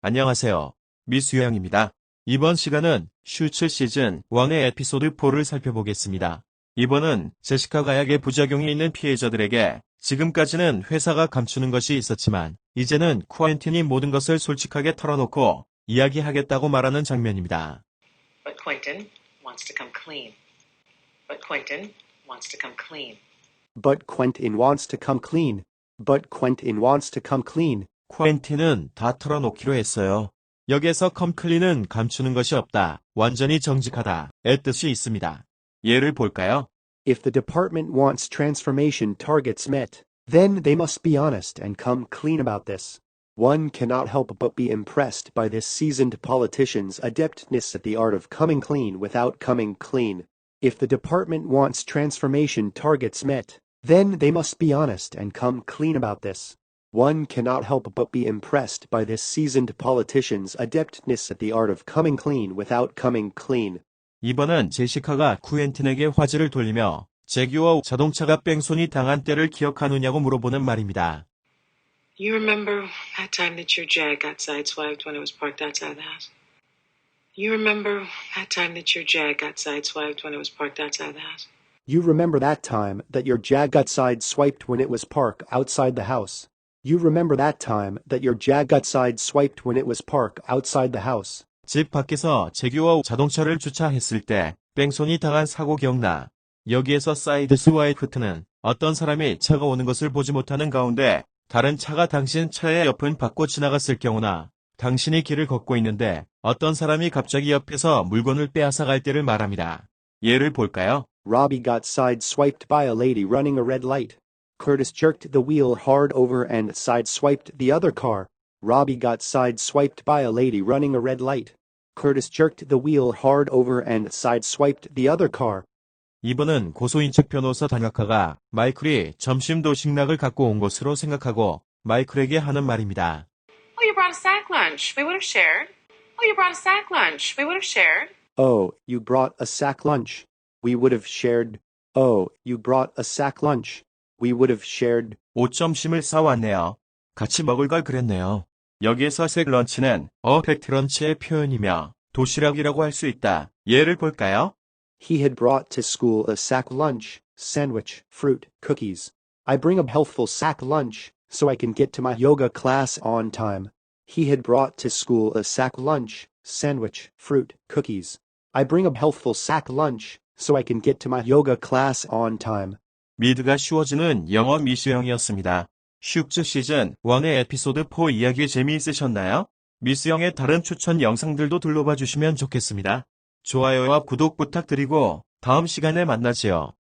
안녕하세요. 미수영입니다. 이번 시간은 슈츠 시즌 1의 에피소드 4를 살펴보겠습니다. 이번은 제시카 가 약의 부작용이 있는 피해자들에게 지금까지는 회사가 감추는 것이 있었지만 이제는 쿠엔틴이 모든 것을 솔직하게 털어놓고 이야기하겠다고 말하는 장면입니다. But Quentin wants to come clean. But Quentin wants to come clean. But Quentin wants to come clean. But Quentin wants to come clean. 쿠엔틴은 다 털어놓기로 했어요. 여기에서 컴클린은 감추는 것이 없다. 완전히 정직하다. 의 뜻이 있습니다. 예를 볼까요? If the department wants transformation targets met, then they must be honest and come clean about this. One cannot help but be impressed by this seasoned politician's adeptness at the art of coming clean without coming clean. If the department wants transformation targets met, then they must be honest and come clean about this. One cannot help but be impressed by this seasoned politician's adeptness at the art of coming clean without coming clean. 이번은 제시카가 쿠엔틴에게 화제를 돌리며 제규어 자동차가 뺑소니 당한 때를 기억하느냐고 물어보는 말입니다. You remember that time that your Jag got sideswiped when it was parked outside the house? You remember that time that your Jag got sideswiped when it was parked outside the house? You remember that time that your Jag got side swiped when it was parked outside the house. You remember that time that your Jag got side swiped when it was parked outside the house. 집 밖에서 제규어 자동차를 주차했을 때 뺑소니 당한 사고 기억나. 여기에서 사이드 스와이프트는 어떤 사람이 차가 오는 것을 보지 못하는 가운데 다른 차가 당신 차의 옆을 받고 지나갔을 경우나 당신이 길을 걷고 있는데 어떤 사람이 갑자기 옆에서 물건을 빼앗아 갈 때를 말합니다. 예를 볼까요? Robbie got side swiped by a lady running a red light. Curtis jerked the wheel hard over and side swiped the other car. Robbie got side swiped by a lady running a red light. Curtis jerked the wheel hard over and side swiped the other car. 이번은 고소인 측 변호사 단학가가 마이클이 점심 도식락을 갖고 온 것으로 생각하고 마이클에게 하는 말입니다. Oh, you brought a sack lunch. We would have shared. Oh, you brought a sack lunch. We would have shared. Oh, you brought a sack lunch. We would have shared. Oh, you brought a sack lunch. We would have shared. 오점심을 싸왔네요. 같이 먹을 걸 그랬네요. 여기에서 색 런치는 어펙트 런치의 표현이며 도시락이라고 할 수 있다. 예를 볼까요? He had brought to school a sack lunch, sandwich, fruit, cookies. I bring a healthful sack lunch so I can get to my yoga class on time. He had brought to school a sack lunch, sandwich, fruit, cookies. I bring a healthful sack lunch so I can get to my yoga class on time. 미드가 쉬워지는 영어 미수영이었습니다. 슈츠 시즌 1의 에피소드 4 이야기 재미있으셨나요? 미수영의 다른 추천 영상들도 둘러봐 주시면 좋겠습니다. 좋아요와 구독 부탁드리고 다음 시간에 만나지요.